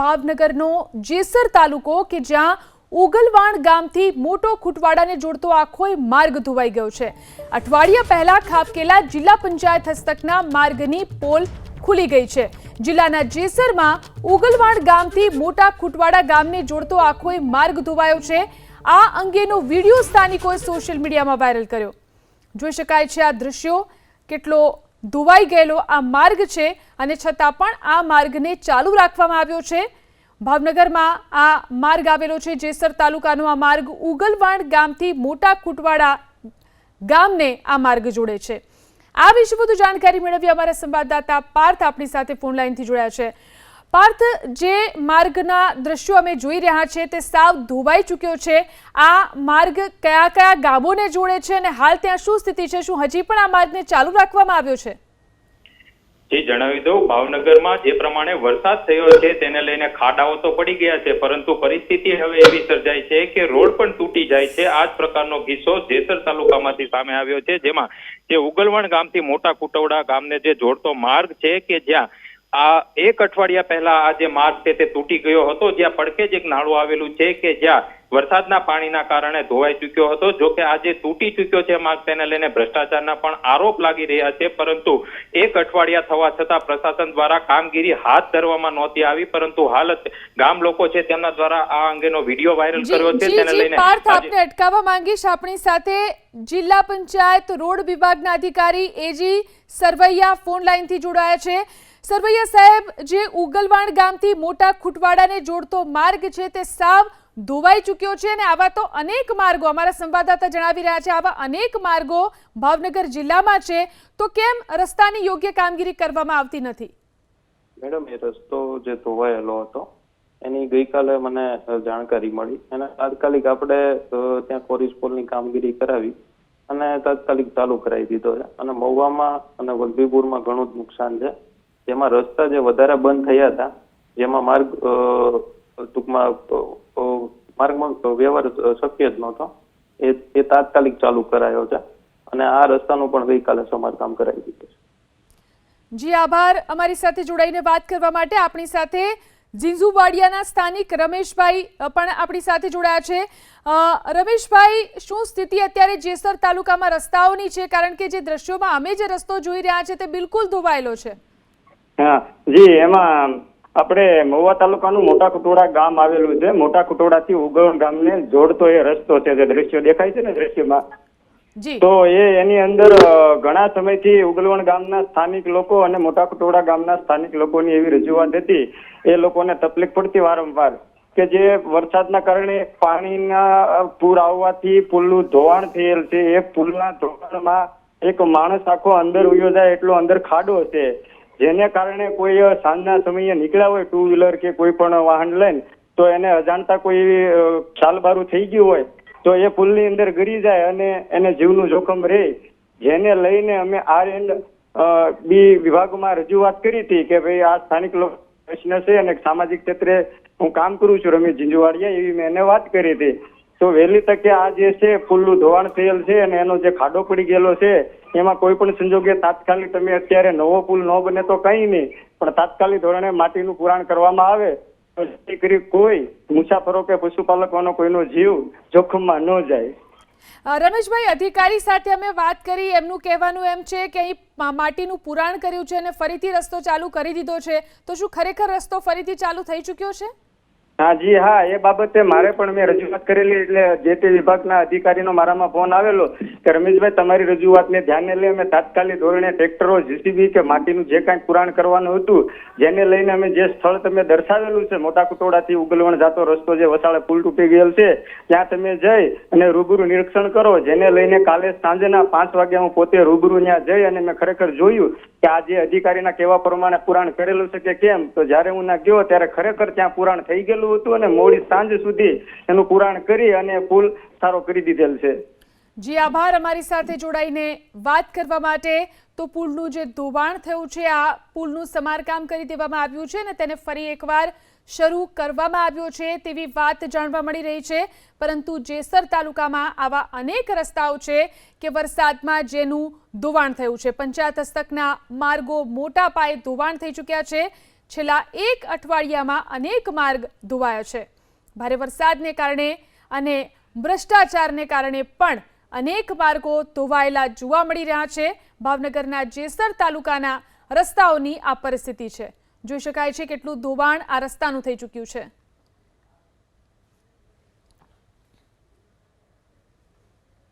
ભાવનગરનો જેસર તાલુકો કે જ્યાં ઉગલવાણ ગામથી મોટો ખૂટવાડાને જોડતો આખો માર્ગ ધોવાઈ ગયો છે. અઠવાડિયા પહેલા ખાપકેલા જિલ્લા પંચાયત હસ્તકના માર્ગની પોલ ખુલી ગઈ છે. જિલ્લાના જેસરમાં ઉગલવાણ ગામથી મોટા ખૂટવાડા ગામને જોડતો આખો માર્ગ ધોવાયો છે. આ અંગેનો વીડિયો સ્થાનિકોએ સોશિયલ મીડિયામાં વાયરલ કર્યો. જોઈ શકાય છે આ દૃશ્યો કેટલો ધોવાઈ ગયેલો આ માર્ગ છે અને છતાં પણ આ માર્ગને ચાલુ રાખવામાં આવ્યો છે. ભાવનગરમાં આ માર્ગ આવેલો છે, જેસર તાલુકાનો આ માર્ગ ઉગલવાણ ગામથી મોટા કુટવાડા ગામને આ માર્ગ જોડે છે. આ વિશે વધુ જાણકારી મેળવી અમારા સંવાદદાતા પાર્થ આપણી સાથે ફોન લાઈનથી જોડાયા છે. પાર્થ, જે માર્ગના દ્રશ્યો અમે જોઈ રહ્યા છે, તે સાવ ધોવાઈ ચૂક્યો છે. આ માર્ગ કયા કયા ગામોને જોડે છે અને હાલ ત્યાં શું સ્થિતિ છે, શું હજી પણ આ માર્ગને ચાલુ રાખવામાં આવ્યો છે? જી જણાવી દઉં, ભાવનગરમાં જે પ્રમાણે વરસાદ થયો છે, તેને લઈને ખાડાઓ તો પડી ગયા છે, પરંતુ પરિસ્થિતિ હવે એવી સર્જાઈ છે કે રોડ પણ તૂટી જાય છે. આ જ પ્રકારનો કિસ્સો જેસર તાલુકામાંથી સામે આવ્યો છે, જેમાં જે ઉગલવણ ગામથી મોટા કુટવડા ગામને જે જોડતો માર્ગ છે કે જ્યાં આ એક અઠવાડિયા પહેલા આ જે માર્ગ છે તે તૂટી ગયો હતો, જ્યાં પડખે જ એક નાળું આવેલું છે કે જ્યાં વરસાદના પાણીના કારણે ધોવાઈ ચૂક્યો હતો. જો કે આજે તૂટી ચૂક્યો છે માર્ગ તેને લઈને ભ્રષ્ટાચારના પણ આરોપ લાગી રહ્યા છે. પરંતુ એક અઠવાડિયા થવા છતાં પ્રશાસન દ્વારા કામગીરી હાથ ધરવામાં નહોતી આવી. પરંતુ હાલત ગામ લોકો છે તેમના દ્વારા આ અંગેનો વીડિયો વાયરલ કર્યો છે. તેને લઈને પાર્થ આપને અટકાવવા માંગીશ. આપણી સાથે જિલ્લા પંચાયત રોડ વિભાગના અધિકારી એજી સરવૈયા ફોન લાઈનથી જોડાયા છે. સરવૈયા સાહેબ જે ઉગલવાણ ગામથી મોટા ખુટવાડાને જોડતો માર્ગ છે તે સાવ ધોવાઈ ચૂક્યો છે અને આવા તો અનેક માર્ગો અમારા સંવાદદાતા જણાવી રહ્યા છે. આવા અનેક માર્ગો ભાવનગર જિલ્લામાં છે. તો કેમ રસ્તાની યોગ્ય કામગીરી કરવામાં આવતી નથી? મેડમ, એ રસ્તો જે ધોવાયેલો હતો, એની ગઈકાલે મને જાણકારી મળી અને તાત્કાલિક આપણે ત્યાં ત્યાં કોરિસ્પોલની કામગીરી કરાવી અને તાત્કાલિક ચાલુ કરાવી દીધો છે. અને મહુવામાં અને વલભીપુરમાં ઘણું જ નુકસાન છે. જેમાં રસ્તા જે વધારે બંધ થયા હતા, જેમાં માર્ગ ટૂંકમાં માર્ગમાં વ્યવહાર શક્ય જ નહોતો. એ એ તાત્કાલિક ચાલુ કરાયો છે અને આ રસ્તાનું પણ ગઈકાલે સમારકામ કરાવી દીધું છે. જી આભાર. અમારી સાથે જોડાઈને વાત કરવા માટે આપણી સાથે ઝીંઝુવાડિયાના સ્થાનિક રમેશભાઈ પણ આપણી સાથે જોડાયા છે. રમેશભાઈ શું સ્થિતિ અત્યારે જેસર તાલુકામાં રસ્તાઓની છે? કારણ કે જે દ્રશ્યોમાં અમે જે રસ્તો જોઈ રહ્યા છે તે બિલકુલ ધોવાયેલો છે. હા જી એમાં આપણે મહુવા તાલુકાનું મોટા કુટોડા ગામ આવેલું છે. મોટા કુટોડાથી ઉગવણ ગામને જોડતો એ રસ્તો છે જે દ્રશ્યો દેખાય છે ને દ્રશ્યમાં? તો એ એની અંદર ઘણા સમયથી ઉગલવણ ગામના સ્થાનિક લોકો અને મોટા કુટોડા ગામના સ્થાનિક લોકોની એવી રજૂઆત હતી. એ લોકોને તકલીફ પડતી વારંવાર કે જે વરસાદના કારણે પાણીના પૂર આવવાથી પુલનું ધોવાણ થયેલ છે. એ પુલના ધોવાણમાં એક માણસ આખો અંદર ઉયો જાય એટલો અંદર ખાડો છે જેને કારણે કોઈ સાંજના સમયે નીકળ્યા હોય ટુ વ્હીલર કે કોઈ પણ વાહન લઈને, તો એને અજાણતા કોઈ ચાલબારું થઈ ગયું હોય, તો એ પુલની અંદર ગરી જાય અને એને જીવનું જોખમ રહે. જેને લઈને અમે આર એન્ડ બી વિભાગમાં રજૂઆત કરી હતી કે ભાઈ આ સ્થાનિક લોકો પ્રશ્ન છે અને સામાજિક ક્ષેત્રે હું કામ કરું છું, રમેશ ઝીંઝુવાડિયા, એવી મેં એને વાત કરી હતી. તો વહેલી તકે આ જે છે, પુલનું ધોવાણ થયેલ છે અને એનો જે ખાડો પડી ગયેલો છે, એમાં કોઈ પણ સંજોગે તાત્કાલિક તમે અત્યારે નવો પુલ ન બને તો કંઈ નહીં, પણ તાત્કાલિક ધોરણે માટીનું પુરાણ કરવામાં આવે, તો કરી કોઈ મુસાફરો કે પશુપાલકોનો કોઈનો જીવ જોખમમાં ન જાય. રમેશભાઈ, અધિકારી સાથે અમે વાત કરી, એમનું કહેવાનું એમ છે કે અહીં માટીનું પુરાણ કર્યું છે અને ફરીથી રસ્તો ચાલુ કરી દીધો છે. તો શું ખરેખર રસ્તો ફરીથી ચાલુ થઈ ચૂક્યો છે? હા, જી, હા, એ બાબતે મારે પણ મેં રજૂઆત કરેલી એટલે જે તે વિભાગના અધિકારીનો મારામાં ફોન આવેલો કે રમેશભાઈ, તમારી રજૂઆતને ધ્યાને લઈ અમે તાત્કાલિક ધોરણે ટ્રેક્ટરો જીસીબી કે માટીનું જે કાંઈ પુરાણ કરવાનું હતું, જેને લઈને અમે જે સ્થળ તમે દર્શાવેલું છે, મોટા કુટોડાથી ઉગલવણ જતો રસ્તો જે વસાળે પુલ તૂટી ગયેલ છે, ત્યાં તમે જઈ અને રૂબરૂ નિરીક્ષણ કરો, જેને લઈને કાલે સાંજના પાંચ વાગે હું પોતે રૂબરૂ ત્યાં જઈ અને મેં ખરેખર જોયું કે આ જે અધિકારીના કહેવા પ્રમાણે પુરાણ કરેલું છે કે કેમ? તો જ્યારે હું ના ગયો ત્યારે ખરેખર ત્યાં પુરાણ થઈ ગયેલું હતું અને મોડી સાંજ સુધી એનું પુરાણ કરી અને પુલ સારો કરી દીધેલ છે. જી આભાર અમારી સાથે જોડાઈને વાત કરવા માટે. તો પુલનું જે ધોવાણ થયું છે, આ પુલનું સમારકામ કરી દેવામાં આવ્યું છે અને તેને ફરી એકવાર શરૂ કરવામાં આવ્યો છે તેવી વાત જાણવા મળી રહી છે. પરંતુ જેસર તાલુકામાં આવા અનેક રસ્તાઓ છે કે વરસાદમાં જેનું ધોવાણ થયું છે. પંચાયત હસ્તકના માર્ગો મોટા પાયે ધોવાણ થઈ ચૂક્યા છે. છેલ્લા એક અઠવાડિયામાં અનેક માર્ગ ધોવાયા છે. ભારે વરસાદને કારણે અને ભ્રષ્ટાચારને કારણે પણ અનેક માર્ગો ધોવાયેલા જોવા મળી રહ્યા છે. ભાવનગરના જેસર તાલુકાના રસ્તાઓની આ પરિસ્થિતિ છે. જોઈ શકાય છે કેટલું ધોવાણ આ રસ્તાનું થઈ ચૂક્યું છે.